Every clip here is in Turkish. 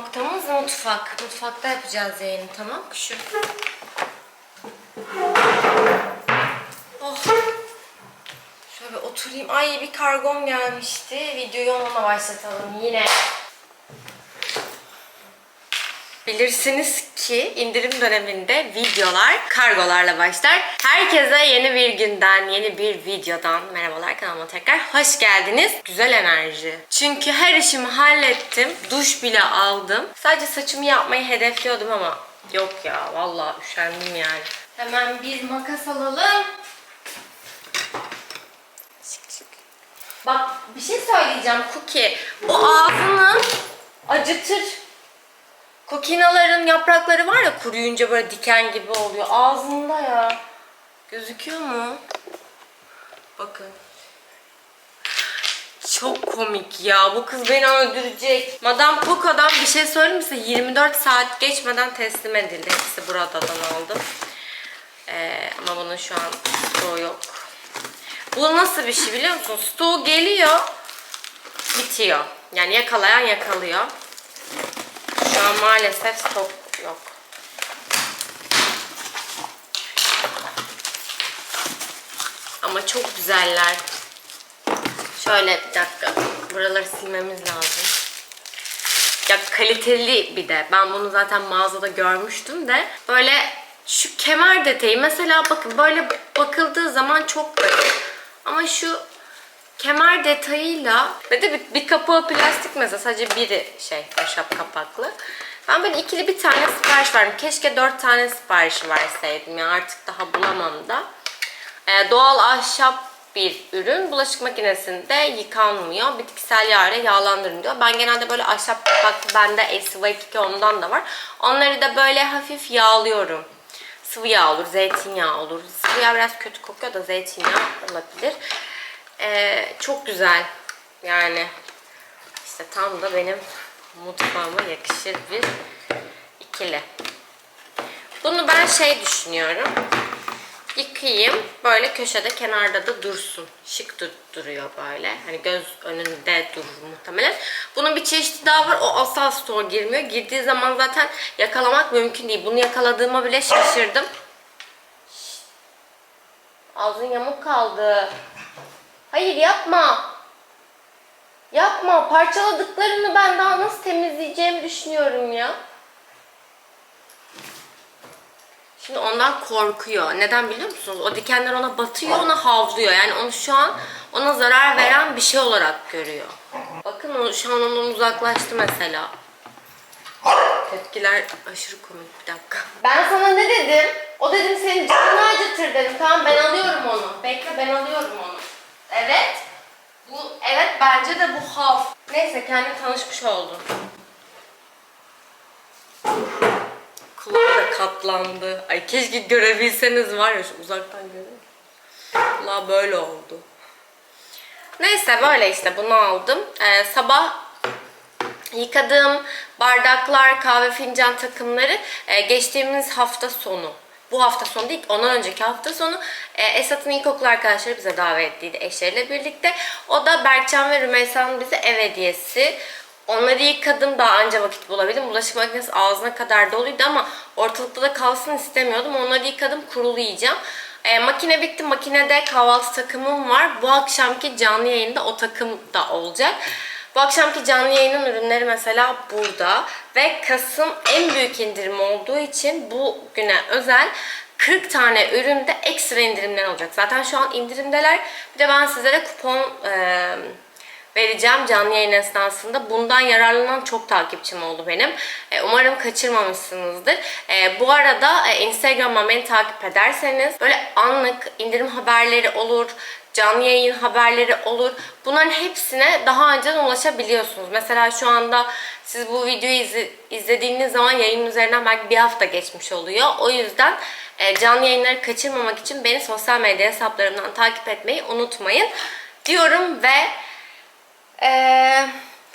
Noktamız mutfak. Mutfakta yapacağız yayını tamam? Şu. Oh. Şöyle bir oturayım. Ay bir kargom gelmişti. Videoyu onunla başlatalım yine. Bilirsiniz ki indirim döneminde videolar kargolarla başlar. Herkese yeni bir günden, yeni bir videodan merhabalar kanalıma tekrar hoş geldiniz. Güzel enerji. Çünkü her işimi hallettim. Duş bile aldım. Sadece saçımı yapmayı hedefliyordum ama yok ya vallahi üşendim yani. Hemen bir makas alalım. Bak bir şey söyleyeceğim Cookie. Bu ağzını acıtır. Kokinaların yaprakları var ya kuruyunca böyle diken gibi oluyor. Ağzında ya. Gözüküyor mu? Bakın. Çok komik ya. Bu kız beni öldürecek. Madame Coco'dan bir şey söyleyeyim mi size? 24 saat geçmeden teslim edildi. Hepsi buradan aldım. Ee, ama bunun şu an stoğu yok. Bu nasıl bir şey biliyor musun? Stoğu geliyor, bitiyor. Yani yakalayan yakalıyor. Şu maalesef stok yok. Ama çok güzeller. Şöyle bir dakika. Buraları silmemiz lazım. Ya kaliteli bir de. Ben bunu zaten mağazada görmüştüm de. Böyle şu kemer detayı mesela bakın böyle bakıldığı zaman çok basit. Ama şu kemer detayıyla ve de bir, bir kapağı plastik mesela sadece biri şey ahşap kapaklı. Ben böyle ikili bir tane sipariş verdim. Keşke dört tane sipariş verseydim ya artık daha bulamam da. Ee, doğal ahşap bir ürün. Bulaşık makinesinde yıkanmıyor. Bitkisel yağ ile yağlandırın diyor. Ben genelde böyle ahşap kapaklı bende SY2 ondan da var. Onları da böyle hafif yağlıyorum. Sıvı yağ olur, zeytinyağı olur. Sıvı yağ biraz kötü kokuyor da zeytinyağı olabilir. Ee, çok güzel. Yani işte tam da benim mutfağıma yakışır bir ikili. Bunu ben şey düşünüyorum. Yıkayayım. Böyle köşede kenarda da dursun. Şık dur- duruyor böyle. Hani göz önünde durur muhtemelen. Bunun bir çeşidi daha var. O asla stoğa girmiyor. Girdiği zaman zaten yakalamak mümkün değil. Bunu yakaladığıma bile şaşırdım. Ağzın yamuk kaldı. Hayır yapma. Yapma. Parçaladıklarını ben daha nasıl temizleyeceğimi düşünüyorum ya. Şimdi ondan korkuyor. Neden biliyor musunuz? O dikenler ona batıyor, ona havlıyor. Yani onu şu an ona zarar veren bir şey olarak görüyor. Bakın o şu an ondan uzaklaştı mesela. Tepkiler aşırı komik bir dakika. Ben sana ne dedim? O dedim senin canını acıtır dedim. Tamam ben alıyorum onu. Bekle ben alıyorum onu. Evet. Bu evet bence de bu hav. Neyse kendim tanışmış oldum. Kulağı da katlandı. Ay keşke görebilseniz var ya şu uzaktan görüyor. Kulağı böyle oldu. Neyse böyle işte bunu aldım. Ee, sabah yıkadığım bardaklar, kahve fincan takımları e, geçtiğimiz hafta sonu. Bu hafta sonu değil, ondan önceki hafta sonu e, Esat'ın ilkokul arkadaşları bize davet ettiydi eşleriyle birlikte. O da Berkcan ve Rümeysa'nın bize ev hediyesi. Onları yıkadım daha anca vakit bulabildim. Bulaşık makinesi ağzına kadar doluydu ama ortalıkta da kalsın istemiyordum. Onları yıkadım kurulayacağım. E, makine bitti. Makinede kahvaltı takımım var. Bu akşamki canlı yayında o takım da olacak. Bu akşamki canlı yayının ürünleri mesela burada. Ve Kasım en büyük indirim olduğu için bu güne özel 40 tane üründe ekstra indirimler olacak. Zaten şu an indirimdeler. Bir de ben sizlere kupon e, vereceğim canlı yayın esnasında. Bundan yararlanan çok takipçim oldu benim. E, umarım kaçırmamışsınızdır. E, bu arada e, Instagram'dan beni takip ederseniz böyle anlık indirim haberleri olur, canlı yayın haberleri olur. Bunların hepsine daha önceden ulaşabiliyorsunuz. Mesela şu anda siz bu videoyu izle- izlediğiniz zaman yayın üzerinden belki bir hafta geçmiş oluyor. O yüzden e, canlı yayınları kaçırmamak için beni sosyal medya hesaplarımdan takip etmeyi unutmayın diyorum ve ee,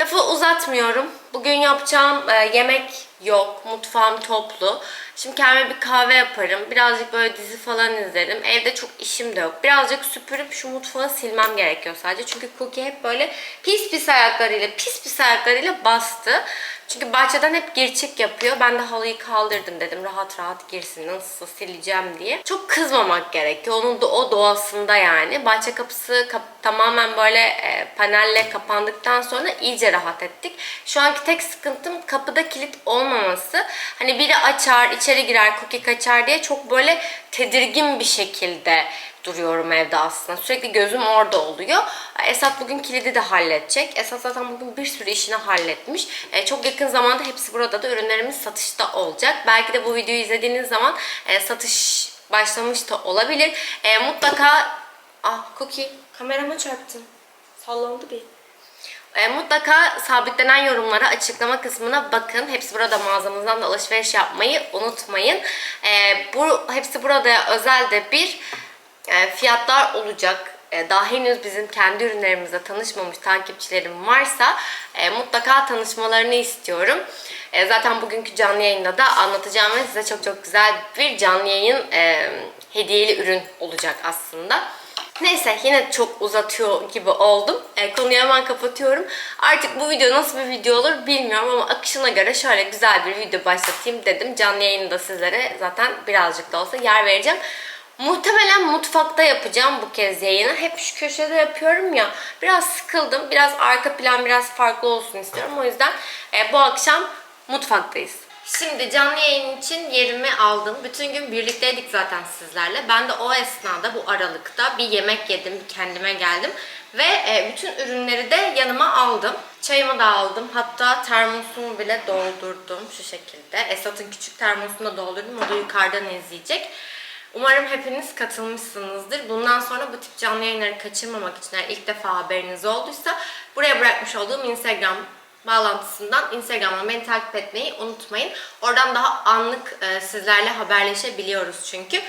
lafı uzatmıyorum. Bugün yapacağım e, yemek yok. Mutfağım toplu. Şimdi kendime bir kahve yaparım. Birazcık böyle dizi falan izlerim. Evde çok işim de yok. Birazcık süpürüp şu mutfağı silmem gerekiyor sadece. Çünkü Cookie hep böyle pis pis ayaklarıyla, pis pis ayaklarıyla bastı. Çünkü bahçeden hep girçik yapıyor. Ben de halıyı kaldırdım dedim. Rahat rahat girsin. Nasılsa sileceğim diye. Çok kızmamak gerekiyor. Onun da o doğasında yani. Bahçe kapısı kap- tamamen böyle e, panelle kapandıktan sonra iyice rahat ettik. Şu anki tek sıkıntım kapıda kilit olmaması. Hani biri açar, içeri girer, cookie kaçar diye çok böyle tedirgin bir şekilde duruyorum evde aslında. Sürekli gözüm orada oluyor. Esat bugün kilidi de halledecek. Esat zaten bugün bir sürü işini halletmiş. E, çok yakın zamanda hepsi burada da ürünlerimiz satışta olacak. Belki de bu videoyu izlediğiniz zaman e, satış başlamış da olabilir. E, mutlaka... Ah Cookie kamerama çarptın. Sallandı bir. E, mutlaka sabitlenen yorumlara açıklama kısmına bakın. Hepsi burada mağazamızdan da alışveriş yapmayı unutmayın. E, bu hepsi burada özel de bir e, fiyatlar olacak. E, daha henüz bizim kendi ürünlerimizle tanışmamış takipçilerim varsa e, mutlaka tanışmalarını istiyorum. E, zaten bugünkü canlı yayında da anlatacağım ve size çok çok güzel bir canlı yayın e, hediyeli ürün olacak aslında. Neyse yine çok uzatıyor gibi oldum. E, konuyu hemen kapatıyorum. Artık bu video nasıl bir video olur bilmiyorum ama akışına göre şöyle güzel bir video başlatayım dedim. Canlı yayında sizlere zaten birazcık da olsa yer vereceğim. Muhtemelen mutfakta yapacağım bu kez yayını. Hep şu köşede yapıyorum ya. Biraz sıkıldım. Biraz arka plan biraz farklı olsun istiyorum. O yüzden e, bu akşam mutfaktayız. Şimdi canlı yayın için yerimi aldım. Bütün gün birlikteydik zaten sizlerle. Ben de o esnada bu aralıkta bir yemek yedim, kendime geldim. Ve e, bütün ürünleri de yanıma aldım. Çayımı da aldım. Hatta termosumu bile doldurdum şu şekilde. Esat'ın küçük termosunu da doldurdum. O da yukarıdan izleyecek. Umarım hepiniz katılmışsınızdır. Bundan sonra bu tip canlı yayınları kaçırmamak için eğer ilk defa haberiniz olduysa buraya bırakmış olduğum Instagram bağlantısından Instagram'dan beni takip etmeyi unutmayın. Oradan daha anlık e, sizlerle haberleşebiliyoruz çünkü.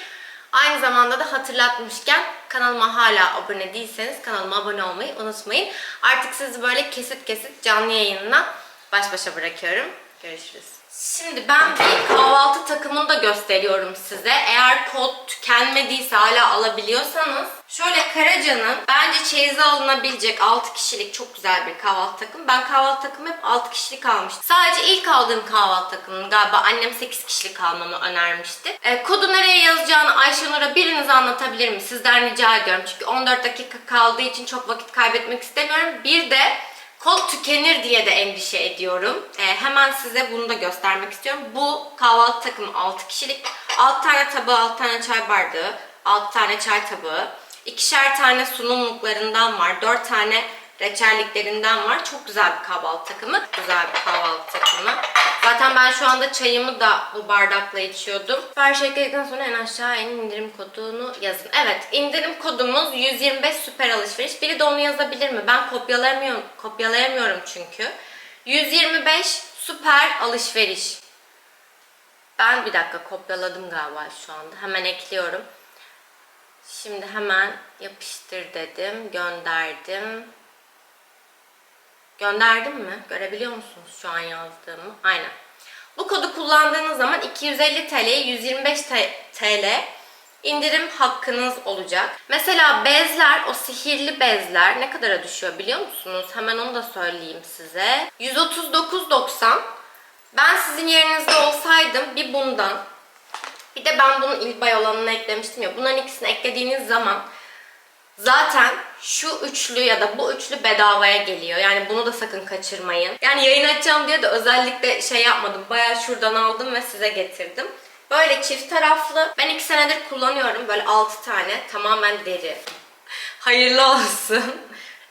Aynı zamanda da hatırlatmışken kanalıma hala abone değilseniz kanalıma abone olmayı unutmayın. Artık sizi böyle kesit kesit canlı yayınla baş başa bırakıyorum. Görüşürüz. Şimdi ben bir kahvaltı takımını da gösteriyorum size. Eğer kod tükenmediyse hala alabiliyorsanız şöyle Karaca'nın bence çeyize alınabilecek 6 kişilik çok güzel bir kahvaltı takımı. Ben kahvaltı takımı hep 6 kişilik almıştım. Sadece ilk aldığım kahvaltı takımını galiba annem 8 kişilik almamı önermişti. E, kodu nereye yazacağını Ayşenur'a biriniz anlatabilir mi? Sizden rica ediyorum. Çünkü 14 dakika kaldığı için çok vakit kaybetmek istemiyorum. Bir de Kol tükenir diye de endişe ediyorum. Ee, hemen size bunu da göstermek istiyorum. Bu kahvaltı takımı 6 kişilik. 6 tane tabağı, 6 tane çay bardağı, 6 tane çay tabağı. ikişer tane sunumluklarından var. 4 tane reçelliklerinden var. Çok güzel bir kahvaltı takımı. Güzel bir kahvaltı takımı. Zaten ben şu anda çayımı da bu bardakla içiyordum. Sipariş ekledikten sonra en aşağı en indirim kodunu yazın. Evet indirim kodumuz 125 süper alışveriş. Biri de onu yazabilir mi? Ben kopyalayamıyorum, kopyalayamıyorum çünkü. 125 süper alışveriş. Ben bir dakika kopyaladım galiba şu anda. Hemen ekliyorum. Şimdi hemen yapıştır dedim. Gönderdim. Gönderdim mi? Görebiliyor musunuz şu an yazdığımı? Aynen. Bu kodu kullandığınız zaman 250 TL'ye 125 TL indirim hakkınız olacak. Mesela bezler, o sihirli bezler ne kadara düşüyor biliyor musunuz? Hemen onu da söyleyeyim size. 139.90. Ben sizin yerinizde olsaydım bir bundan bir de ben bunun İlbay olanını eklemiştim ya. Bunların ikisini eklediğiniz zaman zaten şu üçlü ya da bu üçlü bedavaya geliyor. Yani bunu da sakın kaçırmayın. Yani yayın açacağım diye de özellikle şey yapmadım. Bayağı şuradan aldım ve size getirdim. Böyle çift taraflı. Ben iki senedir kullanıyorum. Böyle altı tane. Tamamen deri. Hayırlı olsun.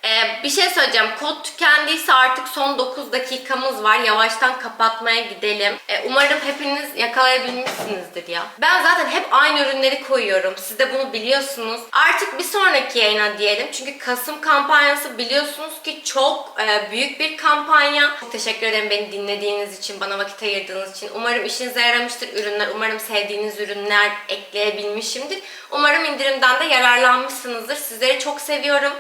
Ee, bir şey söyleyeceğim. Kod tükendiyse artık son 9 dakikamız var. Yavaştan kapatmaya gidelim. Ee, umarım hepiniz yakalayabilmişsinizdir ya. Ben zaten hep aynı ürünleri koyuyorum. Siz de bunu biliyorsunuz. Artık bir sonraki yayına diyelim. Çünkü Kasım kampanyası biliyorsunuz ki çok e, büyük bir kampanya. Çok teşekkür ederim beni dinlediğiniz için, bana vakit ayırdığınız için. Umarım işinize yaramıştır ürünler. Umarım sevdiğiniz ürünler ekleyebilmişimdir. Umarım indirimden de yararlanmışsınızdır. Sizleri çok seviyorum.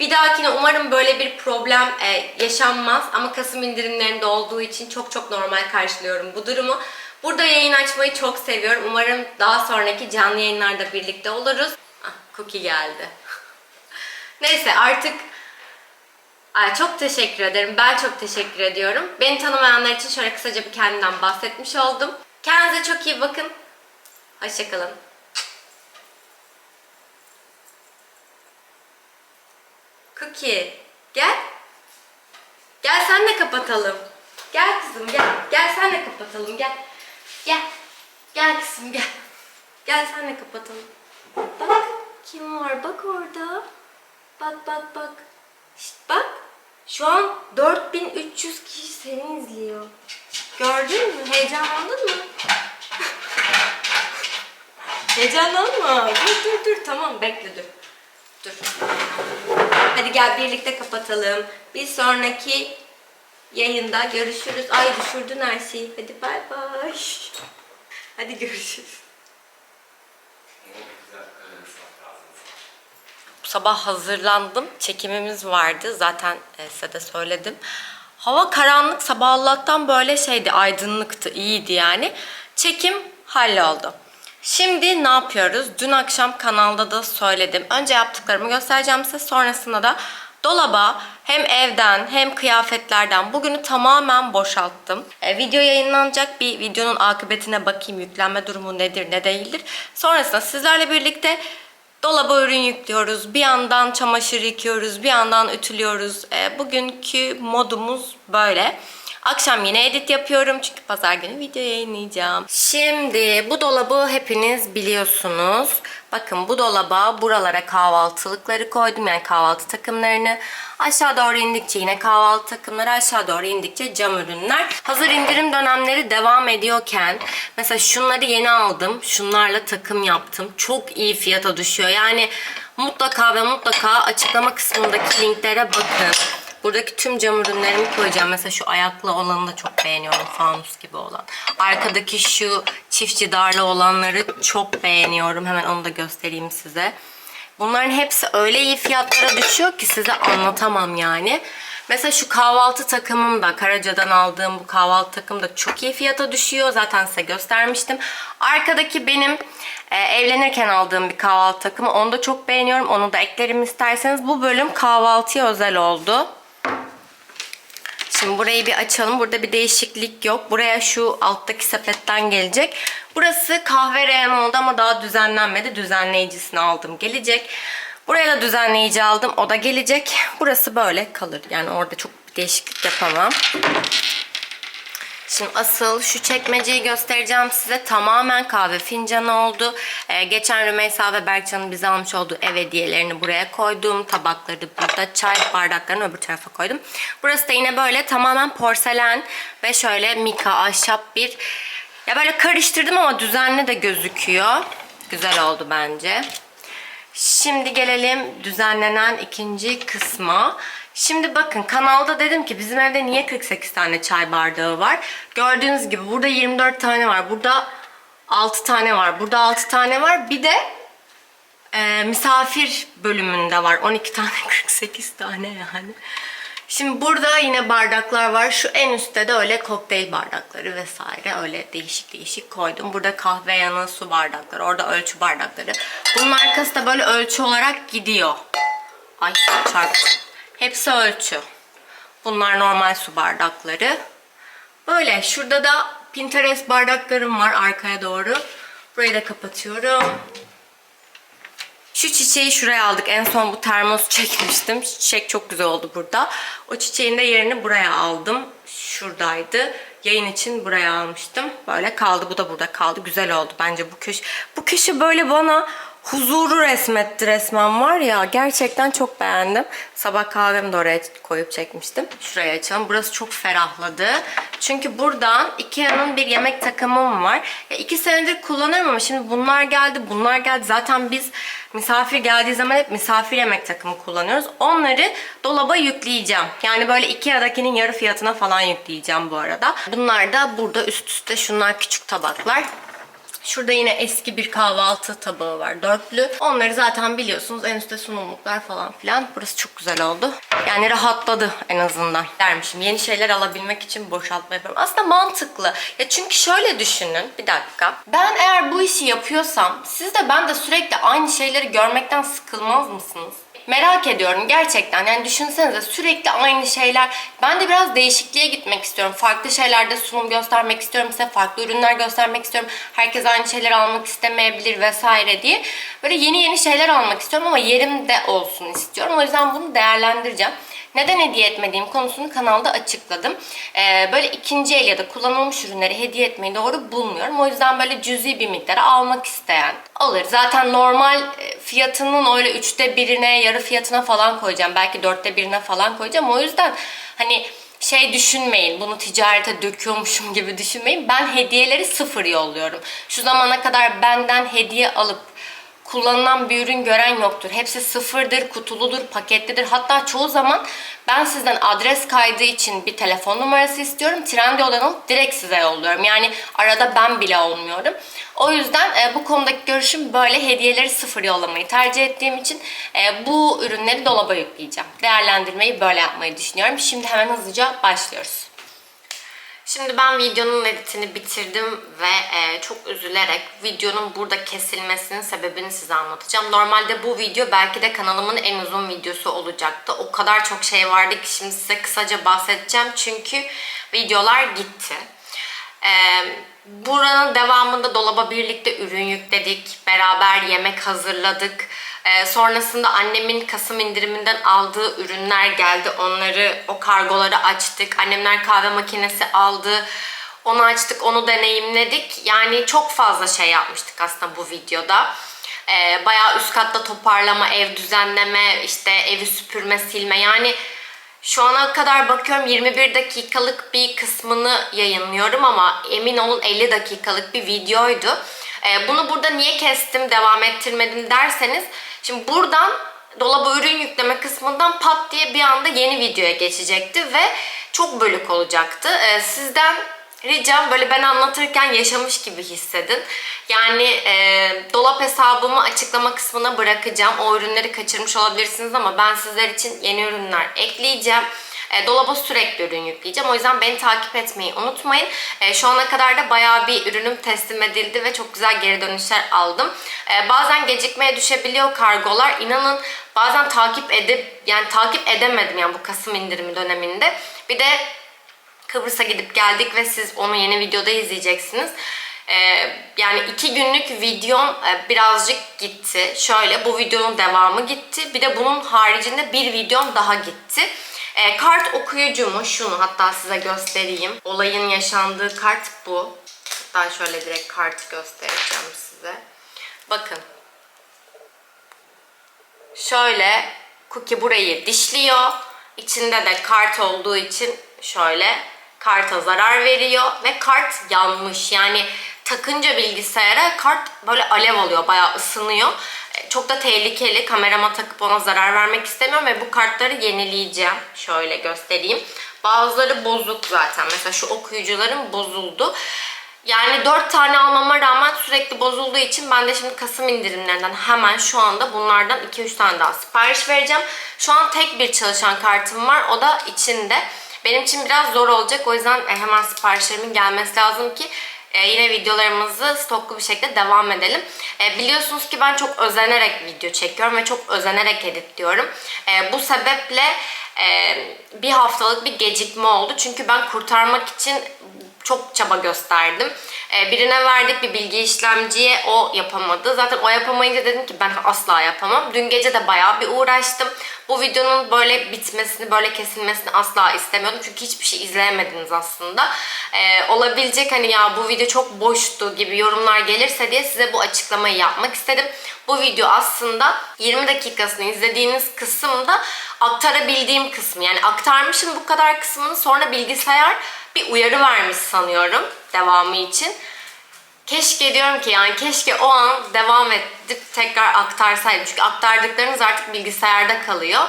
Bir dahakine umarım böyle bir problem e, yaşanmaz ama Kasım indirimlerinde olduğu için çok çok normal karşılıyorum bu durumu. Burada yayın açmayı çok seviyorum. Umarım daha sonraki canlı yayınlarda birlikte oluruz. Ah, cookie geldi. Neyse artık Ay, çok teşekkür ederim. Ben çok teşekkür ediyorum. Beni tanımayanlar için şöyle kısaca bir kendimden bahsetmiş oldum. Kendinize çok iyi bakın. Hoşçakalın. Cookie, gel. Gel sen de kapatalım. Gel kızım gel. Gel sen de kapatalım gel. Gel. Gel kızım gel. Gel sen de kapatalım. Bak kim var bak orada. Bak bak bak. Şşt bak. Şu an 4300 kişi seni izliyor. Gördün mü? Heyecanlandın mı? Heyecanlanma. Dur dur dur tamam bekle dur. Dur. Hadi gel birlikte kapatalım. Bir sonraki yayında görüşürüz. Ay düşürdün her şeyi. Hadi bay bay. Hadi görüşürüz. Bu sabah hazırlandım. Çekimimiz vardı. Zaten e, size de söyledim. Hava karanlık. Sabah Allah'tan böyle şeydi. Aydınlıktı. iyiydi yani. Çekim halloldu. Şimdi ne yapıyoruz? Dün akşam kanalda da söyledim. Önce yaptıklarımı göstereceğim size. Sonrasında da dolaba hem evden hem kıyafetlerden bugünü tamamen boşalttım. E, video yayınlanacak bir videonun akıbetine bakayım. Yüklenme durumu nedir ne değildir. Sonrasında sizlerle birlikte Dolaba ürün yüklüyoruz. Bir yandan çamaşır yıkıyoruz. Bir yandan ütülüyoruz. E, bugünkü modumuz böyle. Akşam yine edit yapıyorum çünkü pazar günü video yayınlayacağım. Şimdi bu dolabı hepiniz biliyorsunuz. Bakın bu dolaba buralara kahvaltılıkları koydum. Yani kahvaltı takımlarını. Aşağı doğru indikçe yine kahvaltı takımları. Aşağı doğru indikçe cam ürünler. Hazır indirim dönemleri devam ediyorken mesela şunları yeni aldım. Şunlarla takım yaptım. Çok iyi fiyata düşüyor. Yani mutlaka ve mutlaka açıklama kısmındaki linklere bakın. Buradaki tüm cam ürünlerimi koyacağım. Mesela şu ayaklı olanı da çok beğeniyorum. Fanus gibi olan. Arkadaki şu çiftçi darlı olanları çok beğeniyorum. Hemen onu da göstereyim size. Bunların hepsi öyle iyi fiyatlara düşüyor ki size anlatamam yani. Mesela şu kahvaltı takımım da Karaca'dan aldığım bu kahvaltı takım da çok iyi fiyata düşüyor. Zaten size göstermiştim. Arkadaki benim e, evlenirken aldığım bir kahvaltı takımı. Onu da çok beğeniyorum. Onu da eklerim isterseniz. Bu bölüm kahvaltıya özel oldu. Şimdi burayı bir açalım. Burada bir değişiklik yok. Buraya şu alttaki sepetten gelecek. Burası kahve reyan oldu ama daha düzenlenmedi. Düzenleyicisini aldım. Gelecek. Buraya da düzenleyici aldım. O da gelecek. Burası böyle kalır. Yani orada çok bir değişiklik yapamam. Şimdi asıl şu çekmeceyi göstereceğim size. Tamamen kahve fincanı oldu. Ee, geçen Rümeysa ve Berkcan'ın bize almış olduğu ev hediyelerini buraya koydum. Tabakları burada. Çay bardaklarını öbür tarafa koydum. Burası da yine böyle tamamen porselen ve şöyle mika ahşap bir... Ya böyle karıştırdım ama düzenli de gözüküyor. Güzel oldu bence. Şimdi gelelim düzenlenen ikinci kısma. Şimdi bakın kanalda dedim ki bizim evde niye 48 tane çay bardağı var? Gördüğünüz gibi burada 24 tane var. Burada 6 tane var. Burada 6 tane var. Bir de e, misafir bölümünde var. 12 tane 48 tane yani. Şimdi burada yine bardaklar var. Şu en üstte de öyle kokteyl bardakları vesaire öyle değişik değişik koydum. Burada kahve yanı su bardakları, orada ölçü bardakları. Bunun arkası da böyle ölçü olarak gidiyor. Ay çarptım. Hepsi ölçü. Bunlar normal su bardakları. Böyle şurada da Pinterest bardaklarım var arkaya doğru. Burayı da kapatıyorum. Şu çiçeği şuraya aldık. En son bu termos çekmiştim. Çiçek çok güzel oldu burada. O çiçeğin de yerini buraya aldım. Şuradaydı. Yayın için buraya almıştım. Böyle kaldı. Bu da burada kaldı. Güzel oldu bence bu köşe. Bu köşe böyle bana huzuru resmetti resmen var ya. Gerçekten çok beğendim. Sabah kahvemi de oraya koyup çekmiştim. Şuraya açalım. Burası çok ferahladı. Çünkü buradan Ikea'nın bir yemek takımım var. Ya iki senedir kullanıyorum ama şimdi bunlar geldi, bunlar geldi. Zaten biz misafir geldiği zaman hep misafir yemek takımı kullanıyoruz. Onları dolaba yükleyeceğim. Yani böyle Ikea'dakinin yarı fiyatına falan yükleyeceğim bu arada. Bunlar da burada üst üste şunlar küçük tabaklar. Şurada yine eski bir kahvaltı tabağı var. Dörtlü. Onları zaten biliyorsunuz. En üstte sunumluklar falan filan. Burası çok güzel oldu. Yani rahatladı en azından. Dermişim. Yeni şeyler alabilmek için boşaltma yapıyorum. Aslında mantıklı. Ya çünkü şöyle düşünün. Bir dakika. Ben eğer bu işi yapıyorsam siz de ben de sürekli aynı şeyleri görmekten sıkılmaz mısınız? Merak ediyorum gerçekten. Yani düşünsenize sürekli aynı şeyler. Ben de biraz değişikliğe gitmek istiyorum. Farklı şeylerde sunum göstermek istiyorum. Size farklı ürünler göstermek istiyorum. Herkes aynı şeyleri almak istemeyebilir vesaire diye. Böyle yeni yeni şeyler almak istiyorum ama yerimde olsun istiyorum. O yüzden bunu değerlendireceğim. Neden hediye etmediğim konusunu kanalda açıkladım. Ee, böyle ikinci el ya da kullanılmış ürünleri hediye etmeyi doğru bulmuyorum. O yüzden böyle cüzi bir miktara almak isteyen alır. Zaten normal e, fiyatının öyle üçte birine, yarı fiyatına falan koyacağım. Belki dörtte birine falan koyacağım. O yüzden hani şey düşünmeyin, bunu ticarete döküyormuşum gibi düşünmeyin. Ben hediyeleri sıfır yolluyorum. Şu zamana kadar benden hediye alıp kullanılan bir ürün gören yoktur. Hepsi sıfırdır, kutuludur, paketlidir. Hatta çoğu zaman ben sizden adres kaydı için bir telefon numarası istiyorum. Trendyol'dan alıp direkt size yolluyorum. Yani arada ben bile olmuyorum. O yüzden e, bu konudaki görüşüm böyle hediyeleri sıfır yollamayı tercih ettiğim için e, bu ürünleri dolaba yükleyeceğim. Değerlendirmeyi böyle yapmayı düşünüyorum. Şimdi hemen hızlıca başlıyoruz. Şimdi ben videonun editini bitirdim ve e, çok üzülerek videonun burada kesilmesinin sebebini size anlatacağım. Normalde bu video belki de kanalımın en uzun videosu olacaktı. O kadar çok şey vardı ki şimdi size kısaca bahsedeceğim çünkü videolar gitti. E, buranın devamında dolaba birlikte ürün yükledik, beraber yemek hazırladık. Ee, sonrasında annemin Kasım indiriminden aldığı ürünler geldi. Onları, o kargoları açtık. Annemler kahve makinesi aldı. Onu açtık, onu deneyimledik. Yani çok fazla şey yapmıştık aslında bu videoda. Ee, bayağı üst katta toparlama, ev düzenleme, işte evi süpürme, silme. Yani şu ana kadar bakıyorum 21 dakikalık bir kısmını yayınlıyorum ama emin olun 50 dakikalık bir videoydu. Ee, bunu burada niye kestim, devam ettirmedim derseniz Şimdi buradan dolaba ürün yükleme kısmından pat diye bir anda yeni videoya geçecekti ve çok bölük olacaktı. Ee, sizden ricam böyle ben anlatırken yaşamış gibi hissedin. Yani e, dolap hesabımı açıklama kısmına bırakacağım. O ürünleri kaçırmış olabilirsiniz ama ben sizler için yeni ürünler ekleyeceğim. E, dolaba sürekli ürün yükleyeceğim. O yüzden beni takip etmeyi unutmayın. E, şu ana kadar da bayağı bir ürünüm teslim edildi ve çok güzel geri dönüşler aldım. E, bazen gecikmeye düşebiliyor kargolar. İnanın bazen takip edip yani takip edemedim yani bu Kasım indirimi döneminde. Bir de Kıbrıs'a gidip geldik ve siz onu yeni videoda izleyeceksiniz. Ee, yani iki günlük videom e, birazcık gitti. Şöyle bu videonun devamı gitti. Bir de bunun haricinde bir videom daha gitti. E, kart okuyucumu şunu hatta size göstereyim. Olayın yaşandığı kart bu. Hatta şöyle direkt kartı göstereceğim size. Bakın. Şöyle Cookie burayı dişliyor. İçinde de kart olduğu için şöyle karta zarar veriyor ve kart yanmış. Yani takınca bilgisayara kart böyle alev oluyor, bayağı ısınıyor. E, çok da tehlikeli. Kamerama takıp ona zarar vermek istemiyorum ve bu kartları yenileyeceğim. Şöyle göstereyim. Bazıları bozuk zaten. Mesela şu okuyucularım bozuldu. Yani 4 tane almama rağmen sürekli bozulduğu için ben de şimdi Kasım indirimlerinden hemen şu anda bunlardan 2-3 tane daha sipariş vereceğim. Şu an tek bir çalışan kartım var. O da içinde. Benim için biraz zor olacak. O yüzden e, hemen siparişlerimin gelmesi lazım ki e, yine videolarımızı stoklu bir şekilde devam edelim. E, biliyorsunuz ki ben çok özenerek video çekiyorum ve çok özenerek editliyorum. E, bu sebeple bir haftalık bir gecikme oldu. Çünkü ben kurtarmak için çok çaba gösterdim. Ee, birine verdik bir bilgi işlemciye o yapamadı. Zaten o yapamayınca dedim ki ben asla yapamam. Dün gece de bayağı bir uğraştım. Bu videonun böyle bitmesini, böyle kesilmesini asla istemiyordum. Çünkü hiçbir şey izleyemediniz aslında. Ee, olabilecek hani ya bu video çok boştu gibi yorumlar gelirse diye size bu açıklamayı yapmak istedim. Bu video aslında 20 dakikasını izlediğiniz kısımda aktarabildiğim kısmı. Yani aktarmışım bu kadar kısmını sonra bilgisayar bir uyarı vermiş sanıyorum devamı için. Keşke diyorum ki yani keşke o an devam edip tekrar aktarsaydım. Çünkü aktardıklarınız artık bilgisayarda kalıyor.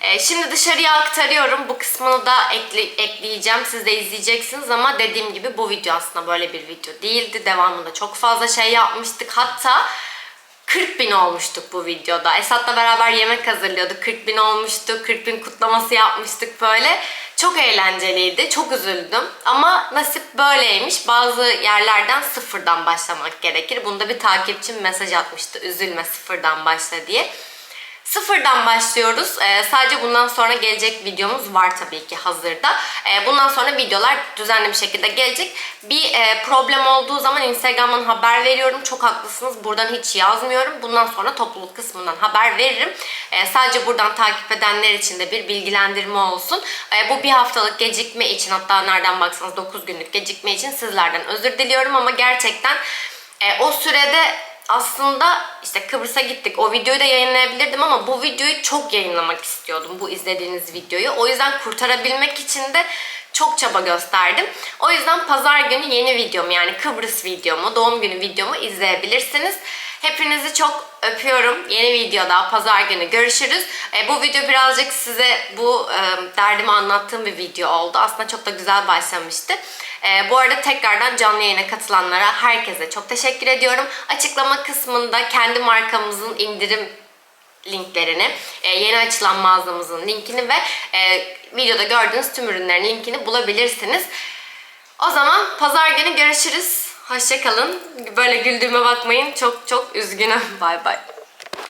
Ee, şimdi dışarıya aktarıyorum. Bu kısmını da ekle- ekleyeceğim. Siz de izleyeceksiniz ama dediğim gibi bu video aslında böyle bir video değildi. Devamında çok fazla şey yapmıştık. Hatta 40 bin olmuştuk bu videoda. Esat'la beraber yemek hazırlıyorduk. 40 bin olmuştuk. 40 bin kutlaması yapmıştık böyle. Çok eğlenceliydi. Çok üzüldüm. Ama nasip böyleymiş. Bazı yerlerden sıfırdan başlamak gerekir. Bunda bir takipçim mesaj atmıştı. Üzülme sıfırdan başla diye. Sıfırdan başlıyoruz. Ee, sadece bundan sonra gelecek videomuz var tabii ki hazırda. Ee, bundan sonra videolar düzenli bir şekilde gelecek. Bir e, problem olduğu zaman Instagram'dan haber veriyorum. Çok haklısınız. Buradan hiç yazmıyorum. Bundan sonra topluluk kısmından haber veririm. Ee, sadece buradan takip edenler için de bir bilgilendirme olsun. Ee, bu bir haftalık gecikme için hatta nereden baksanız 9 günlük gecikme için sizlerden özür diliyorum ama gerçekten e, o sürede aslında işte Kıbrıs'a gittik. O videoyu da yayınlayabilirdim ama bu videoyu çok yayınlamak istiyordum. Bu izlediğiniz videoyu. O yüzden kurtarabilmek için de çok çaba gösterdim. O yüzden pazar günü yeni videomu yani Kıbrıs videomu, doğum günü videomu izleyebilirsiniz. Hepinizi çok öpüyorum. Yeni videoda pazar günü görüşürüz. E, bu video birazcık size bu e, derdimi anlattığım bir video oldu. Aslında çok da güzel başlamıştı. E, bu arada tekrardan canlı yayına katılanlara herkese çok teşekkür ediyorum. Açıklama kısmında kendi markamızın indirim linklerini, e, yeni açılan mağazamızın linkini ve e, videoda gördüğünüz tüm ürünlerin linkini bulabilirsiniz. O zaman pazar günü görüşürüz. Hoşçakalın. Böyle güldüğüme bakmayın. Çok çok üzgünüm. Bay bay.